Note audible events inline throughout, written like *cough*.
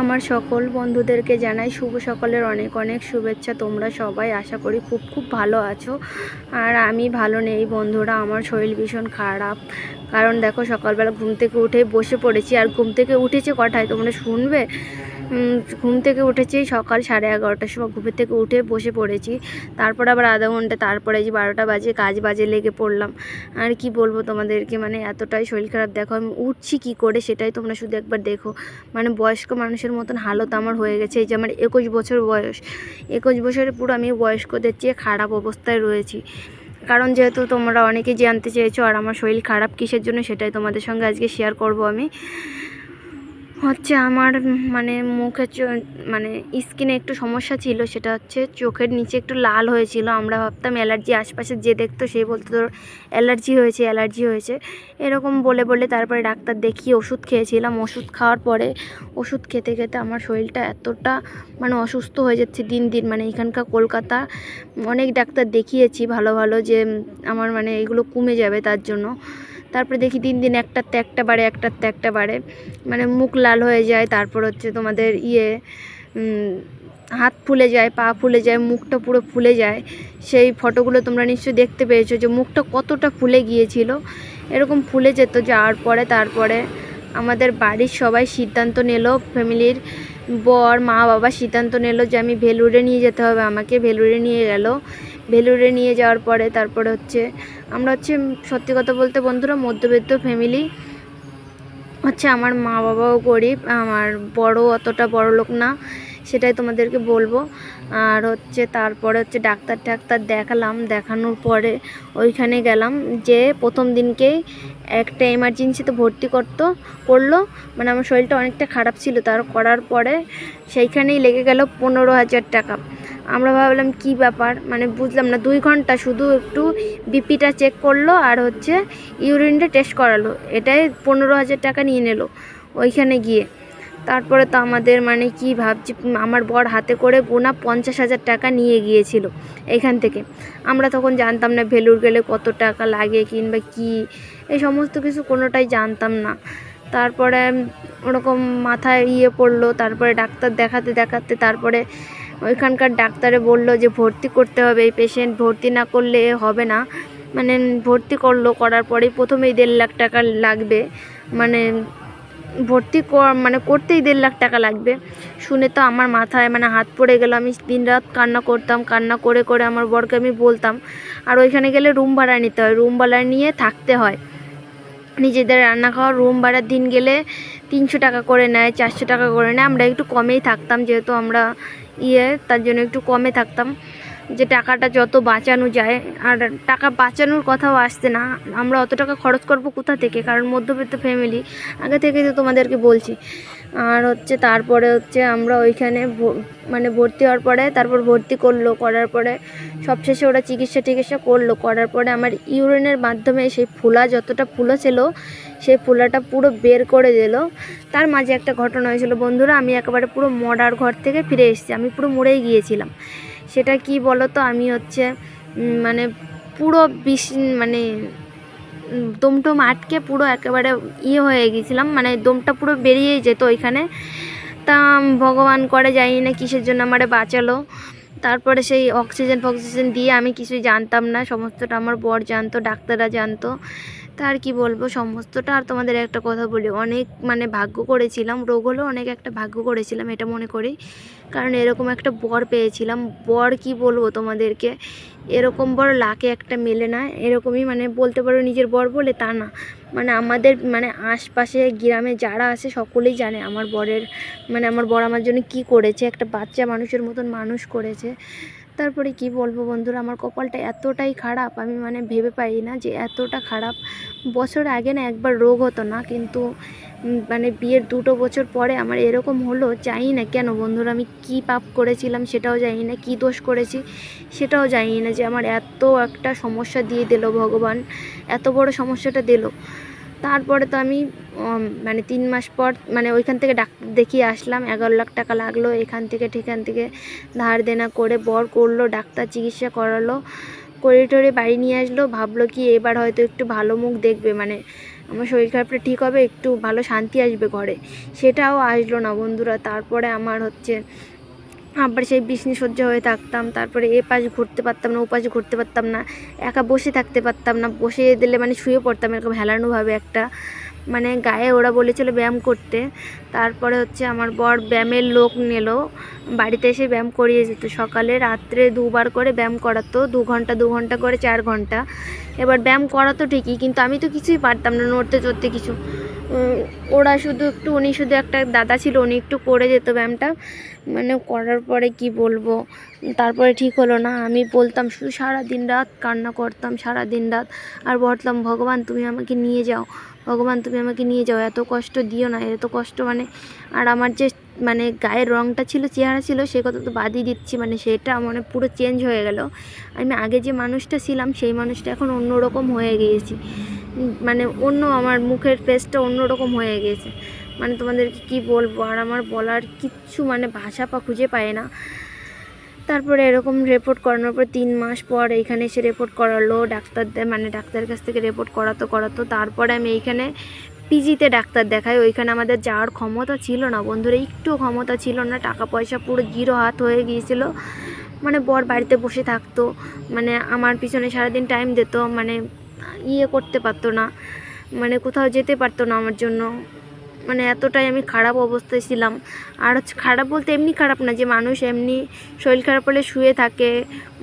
আমার সকল বন্ধুদেরকে জানাই শুভ সকলের অনেক অনেক শুভেচ্ছা। তোমরা সবাই আশা করি খুব খুব ভালো আছো। আর আমি ভালো নেই বন্ধুরা, আমার শরীর ভীষণ খারাপ। কারণ দেখো সকালবেলা ঘুম থেকে উঠে বসে পড়েছি। আর ঘুম থেকে উঠেছে কটায় তোমরা শুনবে? ঘুম থেকে উঠেছি সকাল সাড়ে এগারোটার সময়। ঘুমের থেকে উঠে বসে পড়েছি। তারপর আবার আধা ঘণ্টা, তারপরে যে বারোটা বাজে, কাজ বাজে লেগে পড়লাম। আর কি বলব তোমাদেরকে মানে এতটাই শরীর খারাপ। দেখো, আমি উঠছি কি করে সেটাই তোমরা শুধু একবার দেখো। মানে বয়স্ক মানুষের মতন হালত আমার হয়ে গেছে। এই যে আমার একুশ বছর বয়স। একুশ বছরে পুরো আমি বয়স্কদের চেয়ে খারাপ অবস্থায় রয়েছি। কারণ যেহেতু তোমরা অনেকেই জানতে চেয়েছো, আর আমার শরীর খারাপ কিসের জন্য সেটাই তোমাদের সঙ্গে আজকে শেয়ার করব আমি। হচ্ছে আমার মানে মুখে মানে স্কিনে একটু সমস্যা ছিল, সেটা হচ্ছে চোখের নিচে একটু লাল হয়েছিল। আমরা ভাবতাম অ্যালার্জি, আশপাশে যে দেখতো সে বলতো, তোর অ্যালার্জি হয়েছে অ্যালার্জি হয়েছে। এরকম বলে বলে তারপরে ডাক্তার দেখিয়ে ওষুধ খেয়েছিলাম। ওষুধ খাওয়ার পরে ওষুধ খেতে খেতে আমার শরীরটা এতটা মানে অসুস্থ হয়ে যাচ্ছে দিন দিন। মানে এখানকার কলকাতা, অনেক ডাক্তার দেখিয়েছি ভালো ভালো যে আমার মানে এগুলো কমে যাবে তার জন্য। তারপরে দেখি দিন দিন একটাতে একটা বাড়ে একটাতে একটা বাড়ে মানে মুখ লাল হয়ে যায়, তারপর হচ্ছে তোমাদের ইয়ে হাত ফুলে যায়, পা ফুলে যায়, মুখটা পুরো ফুলে যায়। সেই ফটোগুলো তোমরা নিশ্চয়ই দেখতে পেয়েছ যে মুখটা কতটা ফুলে গিয়েছিল। এরকম ফুলে যেত যাওয়ার পরে, তারপরে আমাদের বাড়ির সবাই সিদ্ধান্ত নিল, ফ্যামিলির বর, মা, বাবা সিদ্ধান্ত নিল যে আমি ভেলুরে নিয়ে যেতে হবে, আমাকে ভেলুরে নিয়ে গেল। ভেলুরে নিয়ে যাওয়ার পরে, তারপরে হচ্ছে আমরা হচ্ছে সত্যি কথা বলতে বন্ধুরা, মধ্যবিত্ত ফ্যামিলি হচ্ছে আমার মা বাবাও গরিব, আমার বড় অতটা বড় লোক না, সেটাই তোমাদেরকে বলব। আর হচ্ছে তারপরে হচ্ছে ডাক্তার টাক্তার দেখালাম, দেখানোর পরে ওইখানে গেলাম, যে প্রথম দিনকেই একটা এমার্জেন্সিতে ভর্তি করতো, করল মানে আমার শরীরটা অনেকটা খারাপ ছিল, তার করার পরে সেইখানেই লেগে গেল পনেরো হাজার টাকা। আমরা ভাবলাম, কি ব্যাপার? মানে বুঝলাম না, দুই ঘণ্টা শুধু একটু বিপিটা চেক করল আর হচ্ছে ইউরিনটা টেস্ট করালো। এটাই পনেরো হাজার টাকা নিয়ে নিল ওইখানে গিয়ে। তারপরে তো আমাদের মানে কি ভাবছি, আমার বর হাতে করে গোনা পঞ্চাশ হাজার টাকা নিয়ে গিয়েছিল এখান থেকে। আমরা তখন জানতাম না ভেলুর গেলে কত টাকা লাগে কিংবা কি, এই সমস্ত কিছু কোনোটাই জানতাম না। তারপরে ওরকম মাথায় ইয়ে পড়ল, তারপরে ডাক্তার দেখাতে দেখাতে তারপরে ওইখানকার ডাক্তারে বলল যে ভর্তি করতে হবে, এই পেশেন্ট ভর্তি না করলে হবে না। মানে ভর্তি করল, করার পরেই প্রথমেই দেড় লাখ টাকা লাগবে। মানে ভর্তি মানে করতেই দেড় লাখ টাকা লাগবে। শুনে তো আমার মাথায় মানে হাত পড়ে গেল, আমি দিন রাত কান্না করতাম, কান্না করে করে আমার বরকে আমি বলতাম। আর ওইখানে গেলে রুম ভাড়া নিতে হয়, রুম ভাড়া নিয়ে থাকতে হয়। নিজেদের রান্না খাওয়া, রুম ভাড়ার দিন গেলে তিনশো টাকা করে নেয়, চারশো টাকা করে নেয়। আমরা একটু কমেই থাকতাম, যেহেতু আমরা ইয়ে তার জন্য একটু কমে থাকতাম। যে টাকাটা যত বাঁচানো যায়, আর টাকা বাঁচানোর কথাও আসছে না। আমরা অত টাকা খরচ করব কোথা থেকে? কারণ মধ্যবিত্ত ফ্যামিলি আগে থেকে তো তোমাদেরকে বলছি। আর হচ্ছে তারপরে হচ্ছে আমরা ওইখানে মানে ভর্তি হওয়ার পরে, তারপর ভর্তি করল, করার পরে সবশেষে ওরা চিকিৎসা টিকিৎসা করল। করার পরে আমার ইউরিনের মাধ্যমে সেই ফুলা যতটা ফুলো ছিল, সেই ফুলাটা পুরো বের করে দিল। তার মাঝে একটা ঘটনা হয়েছিল, বন্ধুরা, আমি একেবারে পুরো মরার ঘর থেকে ফিরে এসেছি। আমি পুরো মরেই গিয়েছিলাম। সেটা কি বলো তো আমি হচ্ছে মানে পুরো বিষ মানে দমটম আটকে পুরো একেবারে ইয়ে হয়ে গেছিলাম মানে দমটা পুরো বেরিয়েই যেত ওইখানে। তা ভগবান করে, জানি না কিসের জন্য আমারে বাঁচালো। তারপরে সেই অক্সিজেন ফক্সিজেন দিয়ে আমি কিছুই জানতাম না, সমস্তটা আমার বর জানতো, ডাক্তাররা জানতো। তা আর কি বলব, সমস্তটা আর তোমাদের একটা কথা বলি। অনেক মানে ভাগ্য করেছিলাম, রোগ হলেও অনেক একটা ভাগ্য করেছিলাম, এটা মনে করি। কারণ এরকম একটা বর পেয়েছিলাম। বর কি বলব তোমাদেরকে? এরকম বর লাকে একটা মেলে না, এরকমই মানে বলতে পারো নিজের বর বলে তা না। মানে আমাদের মানে আশপাশে গ্রামে যারা আছে সকলেই জানে আমার বরের মানে আমার বর আমার জন্য কি করেছে। একটা বাচ্চা মানুষের মতন মানুষ করেছে। তারপরে কি বলব বন্ধুরা? আমার কপালটা এতটাই খারাপ, আমি মানে ভেবে পাই না যে এতটা খারাপ। বছর আগে না একবার রোগ হতো না, কিন্তু মানে বিয়ের দুটো বছর পরে আমার এরকম হলো, জানি না কেন বন্ধুরা, আমি কি পাপ করেছিলাম সেটাও জানি না, কি দোষ করেছি সেটাও জানি না যে আমার এত একটা সমস্যা দিয়ে দিল ভগবান, এত বড় সমস্যাটা দিল। তারপরে তো আমি মানে তিন মাস পর মানে ওইখান থেকে ডাক্তার দেখিয়ে আসলাম, এগারো লাখ টাকা লাগল, এখান থেকে ঠিকান থেকে ধার দেনা করে বর করল, ডাক্তার চিকিৎসা করালো করে টরে বাড়ি নিয়ে আসলো, ভাবলো কি এবার হয়তো একটু ভালো মুখ দেখবে মানে আমার শরীর খারাপটা ঠিক হবে, একটু ভালো শান্তি আসবে ঘরে। সেটাও আসলো না বন্ধুরা, তারপরে আমার হচ্ছে আবার সেই বিষ্ণু সহ্য হয়ে থাকতাম, তারপরে এ পাশ ঘুরতে পারতাম না, ও পাশে ঘুরতে পারতাম না, একা বসে থাকতে পারতাম না, বসে দিলে মানে শুয়ে পড়তাম এরকম হেলানোভাবে একটা। মানে গায়ে ওরা বলেছিল ব্যায়াম করতে। তারপরে হচ্ছে আমার বর ব্যায়ামের লোক নিল। বাড়িতে এসে ব্যায়াম করিয়ে যেত সকালে রাত্রে দুবার করে ব্যায়াম করাতো। দু ঘণ্টা দু ঘণ্টা করে চার ঘণ্টা। এবার ব্যায়াম করাতো ঠিকই, কিন্তু আমি তো কিছুই পারতাম না, নড়তে, চড়তে কিছু। ওরা শুধু একটু, উনি শুধু একটা দাদা ছিল, উনি একটু করে যেত ব্যায়ামটা। মানে করার পরে কি বলব? তারপরে ঠিক হলো না। আমি বলতাম, শুধু সারা দিন রাত কান্না করতাম সারা দিন রাত। আর বলতাম, ভগবান, তুমি আমাকে নিয়ে যাও। ভগবান, তুমি আমাকে নিয়ে যাও, এত কষ্ট দিও না, এত কষ্ট মানে আর আমার যে মানে গায়ের রঙটা ছিল, চেহারা ছিল, সে কথা তো বাদই দিচ্ছি মানে সেটা মানে পুরো চেঞ্জ হয়ে গেল। আমি আগে যে মানুষটা ছিলাম, সেই মানুষটা এখন অন্যরকম হয়ে গিয়েছি। মানে অন্য আমার মুখের ফেসটা অন্যরকম হয়ে গিয়েছে। মানে তোমাদেরকে কি বলব, আর আমার বলার কিচ্ছু মানে ভাষা পা খুঁজে পায় না। তারপরে এরকম রিপোর্ট করানোর পর তিন মাস পর এইখানে এসে রিপোর্ট করালো ডাক্তারদের মানে ডাক্তারের কাছ থেকে রিপোর্ট করাতো করাতো। তারপরে আমি এইখানে পিজিতে ডাক্তার দেখাই। ওইখানে আমাদের যাওয়ার ক্ষমতা ছিল না বন্ধুরা, একটু ক্ষমতা ছিল না। টাকা পয়সা পুরো জিরো হাত হয়ে গিয়েছিল। মানে বর বাড়িতে বসে থাকতো। মানে আমার পিছনে সারাদিন টাইম দিত। মানে ইয়ে করতে পারতো না। মানে কোথাও যেতে পারতো না আমার জন্য। মানে এতটাই আমি খারাপ অবস্থায় ছিলাম। আর হচ্ছে খারাপ বলতে এমনি খারাপ না, যে মানুষ এমনি শরীর খারাপ হলে শুয়ে থাকে,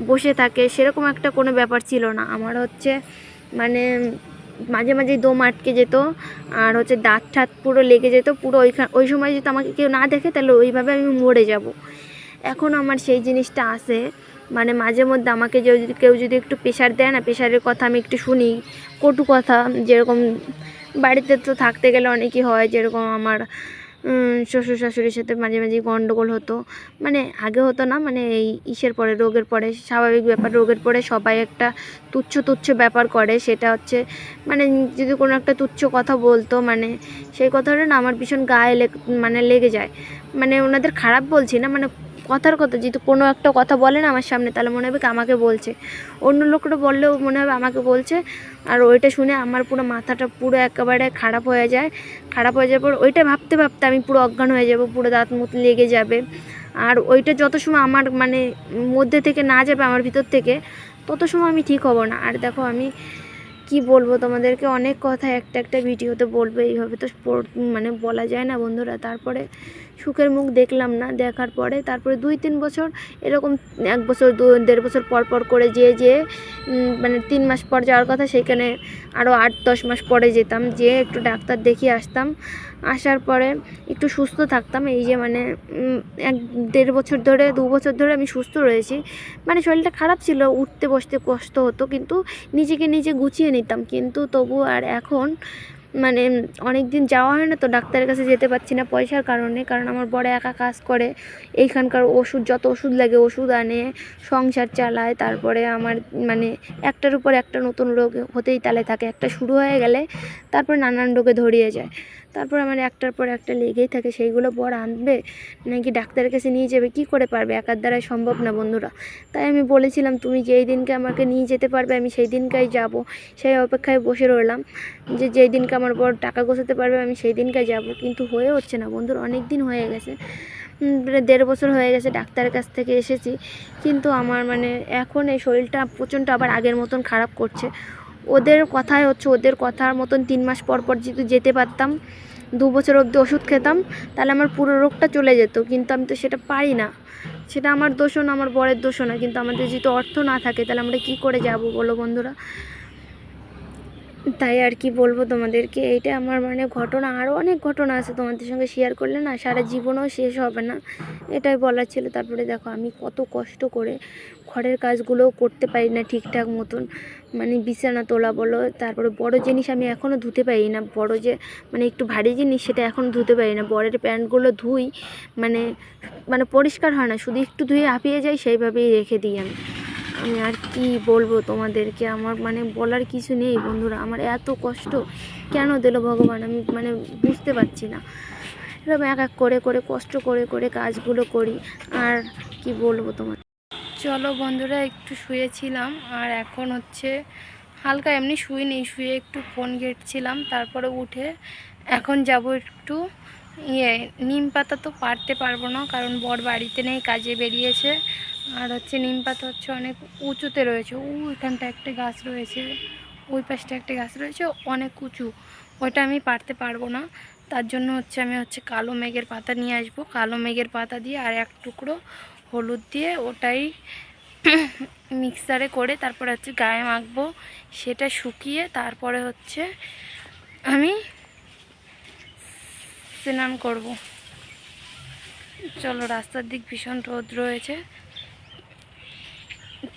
বসে থাকে, সেরকম একটা কোনো ব্যাপার ছিল না। আমার হচ্ছে মানে মাঝে মাঝে দম আটকে যেত, আর হচ্ছে দাঁত ঠাত পুরো লেগে যেত, পুরো ওইখান, ওই সময় যদি আমাকে কেউ না দেখে, তাহলে ওইভাবে আমি মরে যাব। এখন আমার সেই জিনিসটা আসে মানে মাঝে মধ্যে আমাকে যদি, কেউ যদি একটু প্রেশার দেয় না প্রেশারের কথা আমি একটু শুনি, কটু কথা, যেরকম বাড়িতে তো থাকতে গেলে অনেকই হয়, যেরকম আমার শ্বশুর শাশুড়ির সাথে মাঝে মাঝে গন্ডগোল হতো। মানে আগে হতো না মানে এই ইসের পরে, রোগের পরে, স্বাভাবিক ব্যাপার, রোগের পরে সবাই একটা তুচ্ছ তুচ্ছ ব্যাপার করে, সেটা হচ্ছে মানে যদি কোনো একটা তুচ্ছ কথা বলতো মানে সেই কথাটা না আমার ভীষণ গায়ে মানে লেগে যায়। মানে ওনাদের খারাপ বলছি না মানে কথার কথা, যদি কোনো একটা কথা বলে না আমার সামনে, তাহলে মনে হবে কি আমাকে বলছে। অন্য লোকরা বললেও মনে হবে আমাকে বলছে। আর ওইটা শুনে আমার পুরো মাথাটা পুরো একেবারে খারাপ হয়ে যায়। খারাপ হয়ে যাওয়ার পর ওইটা ভাবতে ভাবতে আমি পুরো অজ্ঞান হয়ে যাব, পুরো দাঁত মুখ লেগে যাবে। আর ওইটা যত সময় আমার মানে মধ্যে থেকে না যাবে, আমার ভিতর থেকে, তত সময় আমি ঠিক হব না। আর দেখো আমি কি বলব? তোমাদেরকে অনেক কথা একটা একটা ভিডিওতে বলব এইভাবে। তো মানে বলা যায় না বন্ধুরা তারপরে সুখের মুখ দেখলাম না দেখার পরে তারপরে দুই তিন বছর এরকম এক বছর দু দেড় বছর পর পর করে যেয়ে উম, মানে তিন মাস পর যাওয়ার কথা সেখানে আরও আট দশ মাস পরে যেতাম যেয়ে একটু ডাক্তার দেখিয়ে আসতাম। আসার পরে একটু সুস্থ থাকতাম এই যে মানে এক দেড় বছর ধরে দু বছর ধরে আমি সুস্থ রয়েছি। মানে শরীরটা খারাপ ছিল উঠতে বসতে কষ্ট হতো কিন্তু নিজেকে নিজে গুছিয়ে নিতাম। কিন্তু তবু আর এখন মানে অনেক দিন যাওয়া হয় না তো ডাক্তারের কাছে যেতে পারছি না পয়সার কারণে। কারণ আমার বড় একা কাজ করে। এইখানকার ওষুধ, যত ওষুধ লাগে ওষুধ আনে, সংসার চালায়। তারপরে আমার মানে একটার উপর একটা নতুন রোগ হতেই তালে থাকে। একটা শুরু হয়ে গেলে তারপর নানান রোগে ধরিয়ে যায়। তারপর আমার একটার পর একটা লেগেই থাকে, সেইগুলো বড় আনবে, নাকি ডাক্তারের কাছে নিয়ে যাবে, কি করে পারবে? একার দ্বারাই সম্ভব না বন্ধুরা। তাই আমি বলেছিলাম, তুমি যেই দিনকে আমাকে নিয়ে যেতে পারবে, আমি সেই দিনকাই যাব। সেই অপেক্ষায় বসে রইলাম, যে যেই দিনকে আমার বর টাকা গোছাতে পারবে, আমি সেই দিনকাই যাব। কিন্তু হয়ে হচ্ছে না বন্ধুর, অনেক দিন হয়ে গেছে। দেড় বছর হয়ে গেছে ডাক্তারের কাছ থেকে এসেছি। কিন্তু আমার মানে এখন এই শরীরটা প্রচণ্ড আবার আগের মতন খারাপ করছে। ওদের কথাই হচ্ছে, ওদের কথার মতন তিন মাস পর পর যেহেতু যেতে পারতাম, দু বছর অবধি ওষুধ খেতাম, তাহলে আমার পুরো রোগটা চলে যেত, কিন্তু আমি তো সেটা পারি না। সেটা আমার দোষও না, আমার বরের দোষও না, কিন্তু আমাদের যেহেতু অর্থ না থাকে, তাহলে আমরা কি করে যাব বলো বন্ধুরা? তাই আর কি বলব তোমাদেরকে? এইটা আমার মানে ঘটনা আরও অনেক ঘটনা আছে তোমাদের সঙ্গে শেয়ার করলে না সারা জীবনও শেষ হবে না। এটাই বলার ছিল, তারপরে দেখো আমি কত কষ্ট করে ঘরের কাজগুলোও করতে পারি না ঠিকঠাক মতন। মানে বিছানা তোলা বলো, তারপরে বড় জিনিস আমি এখনও ধুতে পারি না। বড় যে মানে একটু ভারী জিনিস সেটা এখনও ধুতে পারি না। বরের প্যান্টগুলো ধুই মানে মানে পরিষ্কার হয় না। শুধু একটু ধুয়ে হাঁপিয়ে যাই, সেইভাবেই রেখে দিই আমি। আমি আর কি বলব তোমাদেরকে? আমার মানে বলার কিছু নেই বন্ধুরা। আমার এত কষ্ট। কেন দিল ভগবান? আমি মানে বুঝতে পারছি না। এরকম এক এক করে করে, কষ্ট করে করে কাজগুলো করি। আর কি বলব তোমার? চলো বন্ধুরা, একটু শুয়েছিলাম। আর এখন হচ্ছে হালকা এমনি শুয়ে নেই শুয়ে একটু ফোন ঘেটছিলাম। তারপরে উঠে এখন যাব একটু ইয়ে নিম পাতা তো পারতে পারব না, কারণ বর বাড়িতে নেই, কাজে বেরিয়েছে। আর হচ্ছে নিম পাতা হচ্ছে অনেক উঁচুতে রয়েছে। ও, এখানটা একটা গাছ রয়েছে, ওই পাশটা একটা গাছ রয়েছে, অনেক উঁচু। ওইটা আমি পারতে পারব না। তার জন্য হচ্ছে আমি হচ্ছে কালো মেঘের পাতা নিয়ে আসব। কালো মেঘের পাতা দিয়ে আর এক টুকরো হলুদ দিয়ে ওটাই *coughs* মিক্সারে করে তারপরে হচ্ছে গায়ে মাখবো, সেটা শুকিয়ে তারপরে হচ্ছে আমি স্নান করব। চলো রাস্তার দিক ভীষণ রোদ রয়েছে।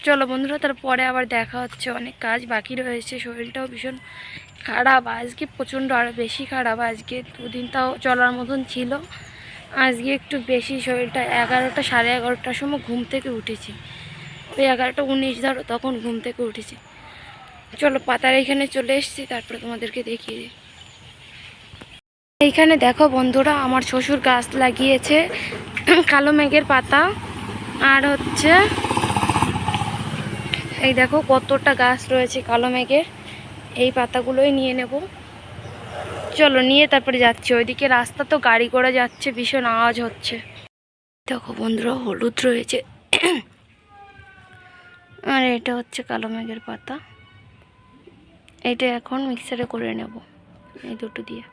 চলো বন্ধুরা, তারপরে আবার দেখা হচ্ছে, অনেক কাজ বাকি রয়েছে, শরীরটাও ভীষণ খারাপ। আজকে প্রচণ্ড আরও বেশি খারাপ, আজকে দুদিন তাও চলার মতন ছিল। আজকে একটু বেশি শরীরটা, এগারোটা সাড়ে এগারোটার সময় ঘুম থেকে উঠেছি। ওই এগারোটা উনিশ ধরো, তখন ঘুম থেকে উঠেছি। চলো পাতার এখানে চলে এসেছি, তারপরে তোমাদেরকে দেখিয়ে দিই। এইখানে দেখো বন্ধুরা, আমার শ্বশুর গাছ লাগিয়েছে কালো মেঘের পাতা। আর হচ্ছে, এই দেখো কতটা গাছ রয়েছে কালো মেঘের এই পাতাগুলোই নিয়ে নেব। চলো, নিয়ে তারপরে যাচ্ছি। ওইদিকে রাস্তা তো গাড়ি করে যাচ্ছে, ভীষণ আওয়াজ হচ্ছে। দেখো বন্ধুরা, হলুদ রয়েছে। আর এটা হচ্ছে কালো মেঘের পাতা। এটা এখন মিক্সারে করে নেব, এই দুটো দিয়ে।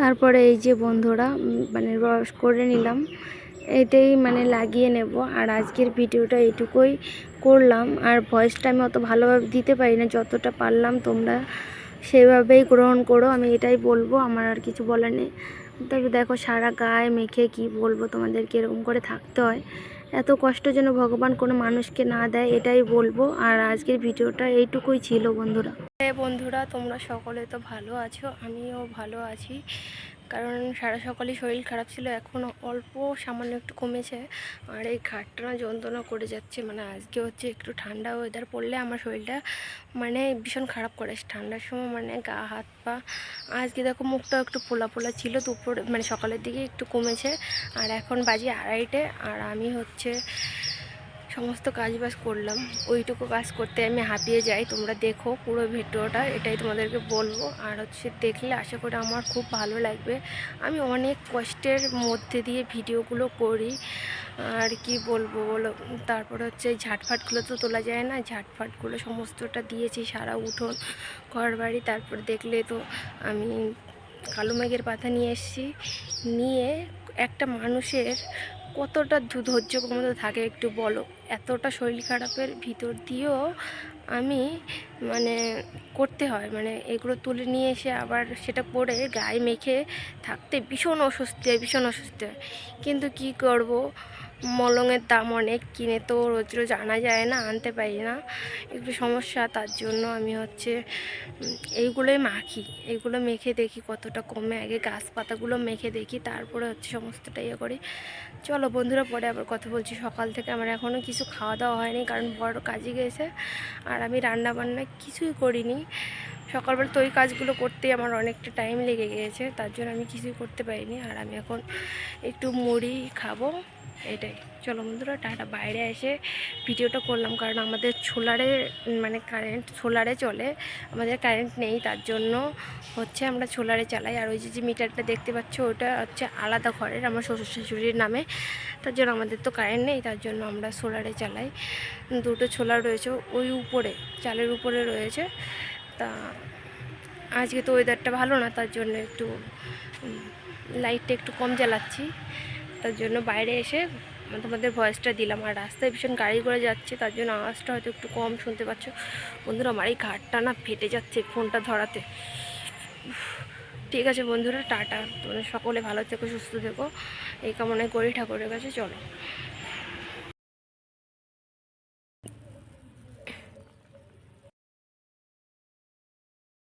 তারপরে এই যে বন্ধুরা মানে রস করে নিলাম। এটাই মানে লাগিয়ে নেব। আর আজকের ভিডিওটা এটুকুই করলাম। আর ভয়েসটা আমি অত ভালোভাবে দিতে পারি না, যতটা পারলাম তোমরা সেভাবেই গ্রহণ করো। আমি এটাই বলব, আমার আর কিছু বলার নেই। তবে দেখো সারা গায়ে মেখে কি বলব তোমাদেরকে, এরকম করে থাকতে হয়। এত কষ্ট যেন ভগবান কোনো মানুষকে না দেয়, এটাই বলব। আর আজকের ভিডিওটা এইটুকুই ছিল বন্ধুরা। হ্যাঁ বন্ধুরা, তোমরা সকলে তো ভালো আছো, আমিও ভালো আছি। কারণ সারা সকালে শরীর খারাপ ছিল, এখন অল্প সামান্য একটু কমেছে। আর এই ঘাটটা না যন্ত্রণা করে যাচ্ছে মানে আজকে হচ্ছে একটু ঠান্ডা ওয়েদার পড়লে আমার শরীরটা মানে ভীষণ খারাপ করে। ঠান্ডার সময় মানে গা, হাত, পা, আজকে দেখো মুখটা একটু ফোলা ফোলা ছিল, দুপুর মানে সকালের দিকে একটু কমেছে। আর এখন বাজে আড়াইটে, আর আমি হচ্ছে সমস্ত কাজ বাজ করলাম। ওইটুকু কাজ করতে আমি হাঁপিয়ে যাই। তোমরা দেখো পুরো ভিডিওটা, এটাই তোমাদেরকে বলব। আর হচ্ছে দেখলে আশা করি আমার খুব ভালো লাগবে। আমি অনেক কষ্টের মধ্যে দিয়ে ভিডিওগুলো করি। আর কি বলব বলো? তারপরে হচ্ছে ঝাটফাটগুলো তো তোলা যায় না। ঝাটফাটগুলো সমস্তটা দিয়েছি, সারা উঠোন ঘর বাড়ি তারপর দেখলে তো আমি কালো মেঘের পাতা নিয়ে এসেছি। নিয়ে একটা মানুষের কতটা দুধৈর্য ক্ষমতা থাকে একটু বলো? এতটা শরীর খারাপের ভিতর দিয়েও আমি মানে করতে হয়। মানে এগুলো তুলে নিয়ে এসে আবার সেটা পরে গায়ে মেখে থাকতে ভীষণ অস্বস্তি হয়, ভীষণ অস্বস্তি হয়। কিন্তু কি করব? মলঙের দাম অনেক, কিনে তো রোজ রোজ আনা যায় না, আনতে পারি না। একটু সমস্যা, তার জন্য আমি হচ্ছে এইগুলোই মাখি। এইগুলো মেখে দেখি কতটা কমে। আগে গাছপাতাগুলো মেখে দেখি, তারপরে হচ্ছে সমস্তটা ইয়ে করি। চলো বন্ধুরা, পরে আবার কথা বলছি। সকাল থেকে আমার এখনও কিছু খাওয়া দাওয়া হয়নি, কারণ বড় কাজে গেছে, আর আমি রান্না বান্না কিছুই করিনি। সকালবেলা তো ওই কাজগুলো করতেই আমার অনেকটা টাইম লেগে গিয়েছে তার জন্য আমি কিছুই করতে পারিনি। আর আমি এখন একটু মুড়ি খাব। এটাই। চলো বন্ধুরা, টাটা, বাইরে এসে ভিডিওটা করলাম, কারণ আমাদের সোলারে মানে কারেন্ট সোলারে চলে, আমাদের কারেন্ট নেই, তার জন্য হচ্ছে আমরা সোলারে চালাই। আর ওই যে যে মিটারটা দেখতে পাচ্ছ, ওটা হচ্ছে আলাদা ঘরের, আমার শ্বশুর শাশুড়ির নামে। তার জন্য আমাদের তো কারেন্ট নেই, তার জন্য আমরা সোলারে চালাই। দুটো সোলার রয়েছে, ওই উপরে, চালের উপরে রয়েছে। তা আজকে তো ওয়েদারটা ভালো না, তার জন্য একটু লাইটটা একটু কম জ্বালাচ্ছি। তার জন্য বাইরে এসে তোমাদের ভয়েসটা দিলাম। আর রাস্তায় ভীষণ গাড়ি করে যাচ্ছে, তার জন্য আওয়াজটা হয়তো একটু কম শুনতে পাচ্ছ। বন্ধুরা, আমার এই ঘাটটা না ফেটে যাচ্ছে ফোনটা ধরাতে। ঠিক আছে বন্ধুরা, টাটা। তোমরা সকলে ভালো থেকো, সুস্থ থেকো। এই কামনায় করি ঠাকুরের কাছে, চলো।